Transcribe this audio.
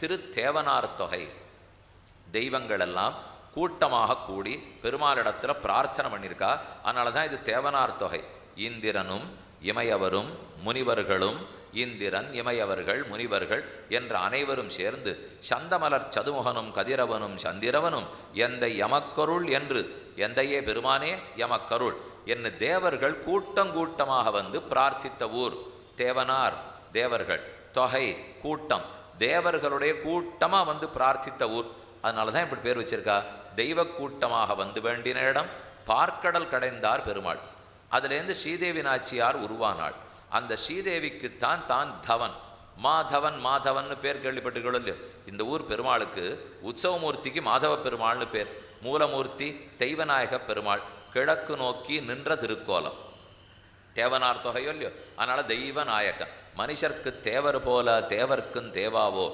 திருத்தேவனார் தொகை. தெய்வங்களெல்லாம் கூட்டமாக கூடி பெருமாளிடத்துல பிரார்த்தனை பண்ணியிருக்கா. அதனால தான் இது தேவனார் தொகை. இந்திரனும் இமையவரும் முனிவர்களும் இந்திரன் இமையவர்கள் முனிவர்கள் என்ற அனைவரும் சேர்ந்து சந்தமலர் சதுமுகனும் கதிரவனும் சந்திரவனும் எந்த யமக்கருள் என்று எந்தையே பெருமானே யமக்கருள் என்று தேவர்கள் கூட்டம் கூட்டமாக வந்து பிரார்த்தித்த ஊர். தேவனார் தேவர்கள் தொகை கூட்டம். தேவர்களுடைய கூட்டமா வந்து பிரார்த்தித்த ஊர். அதனால தான் இப்படி பேர் வச்சிருக்கா. தெய்வ கூட்டமாக வந்து வேண்டின இடம் பார்க்கடல் கடைந்தார் பெருமாள். அதுலேருந்து ஸ்ரீதேவி நாச்சியார் உருவானாள். அந்த ஸ்ரீதேவிக்குத்தான் தான் தவன். மாதவன் மாதவன்னு பேர் கேள்விப்பட்டிருக்கோம் இல்லையோ? இந்த ஊர் பெருமாளுக்கு உற்சவமூர்த்திக்கு மாதவ பெருமாள்னு பேர். மூலமூர்த்தி தெய்வநாயக பெருமாள். கிழக்கு நோக்கி நின்ற திருக்கோலம். தேவனார் தொகையோ இல்லையோ? அதனால தெய்வநாயகன். மனுஷர்க்கு தேவர் போல தேவர்க்கும் தேவாவோ